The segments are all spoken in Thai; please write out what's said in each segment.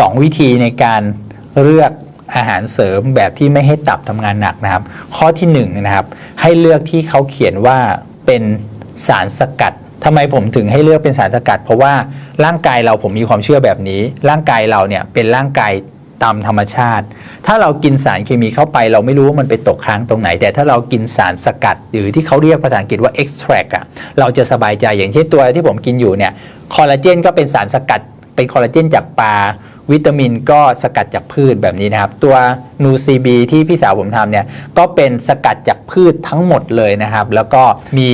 2 วิธีในการเลือกอาหารเสริมแบบที่ไม่ให้ตับทำงานหนักนะครับ ข้อที่1นงนะครับ ให้เลือกที่เขาเขียนว่าเป็นสารสกัดทำไมผมถึงให้เลือกเป็นสารสกัด เพราะว่าร่างกายเราผมมีความเชื่อแบบนี้ ร่างกายเราเนี่ยเป็นร่างกายตามธรรมชาติ ถ้าเรากินสารเคมีเข้าไป เราไม่รู้ว่ามันไปตกค้างตรงไหน แต่ถ้าเรากินสารสกัด หรือที่เขาเรียกภาษาอังกฤษว่า extract อะเราจะสบายใจอย่างเช่นตัวที่ผมกินอยู่เนี่ยคอลลาเจนก็เป็นสารสกัดเป็นคอลลาเจนจากปลา วิตามินก็สกัดจากพืชแบบนี้นะครับ ตัวนูซีบีที่พี่สาวผมทำเนี่ยก็เป็นสกัดจากพืชทั้งหมดเลยนะครับ แล้วก็มี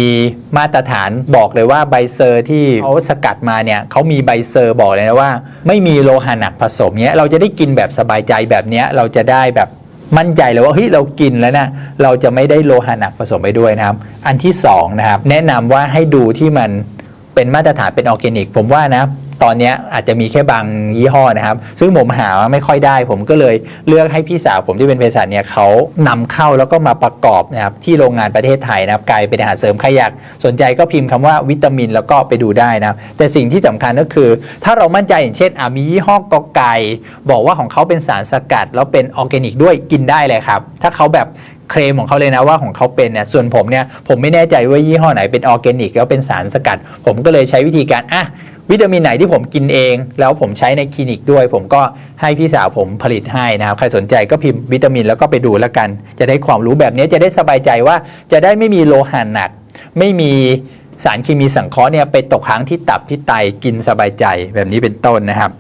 มาตรฐานบอกเลยว่าใบเซอร์ที่เขาสกัดมาเนี่ยเขามีใบเซอร์บอกเลยนะว่า ไม่มีโลหะหนักผสมเนี้ยเราจะได้กินแบบสบายใจแบบเนี้ยเราจะได้แบบมั่นใจเลยว่าเฮ้ยเรากินแล้วนะเราจะไม่ได้โลหะหนักผสมไปด้วยนะครับ อันที่สองนะครับแนะนำว่าให้ดูที่มันเป็นมาตรฐานเป็นออร์แกนิก ผมว่านะ ตอนนี้อาจจะมีแค่บางยี่ห้อนะครับ ซึ่งผมหาไม่ค่อยได้ ผมก็เลยเลือกให้พี่สาวผมที่เป็นเภสัชเนี่ยเขานำเข้าแล้วก็มาประกอบนะครับที่โรงงานประเทศไทยนะครับกลายเป็นอาหารเสริมใครอยากสนใจก็พิมพ์คำว่าวิตามินแล้วก็ไปดูได้นะครับแต่สิ่งที่สำคัญก็คือ ถ้าเรามั่นใจอย่างเช่นมียี่ห้อกอไก่บอกว่าของเขาเป็นสารสกัด แล้วเป็นออร์แกนิกด้วยกินได้เลยครับ ถ้าเขาแบบเคลมของเขาเลยนะว่าของเขาเป็นเนี่ยส่วนผมเนี่ยผมไม่แน่ใจว่ายี่ห้อไหนเป็นออร์แกนิกแล้วเป็นสารสกัด ผมก็เลยใช้วิธีการอะ วิตามินไหนที่ผมกินเอง แล้วผมใช้ในคลินิกด้วย ผมก็ให้พี่สาวผมผลิตให้นะครับใครสนใจก็พิมพ์วิตามินแล้วก็ไปดูแล้วกัน จะได้ความรู้แบบนี้จะได้สบายใจว่าจะได้ไม่มีโลหะหนัก ไม่มีสารเคมีสังเคราะห์เนี่ยไปตกค้างที่ตับที่ไตกินสบายใจแบบนี้เป็นต้นนะครับ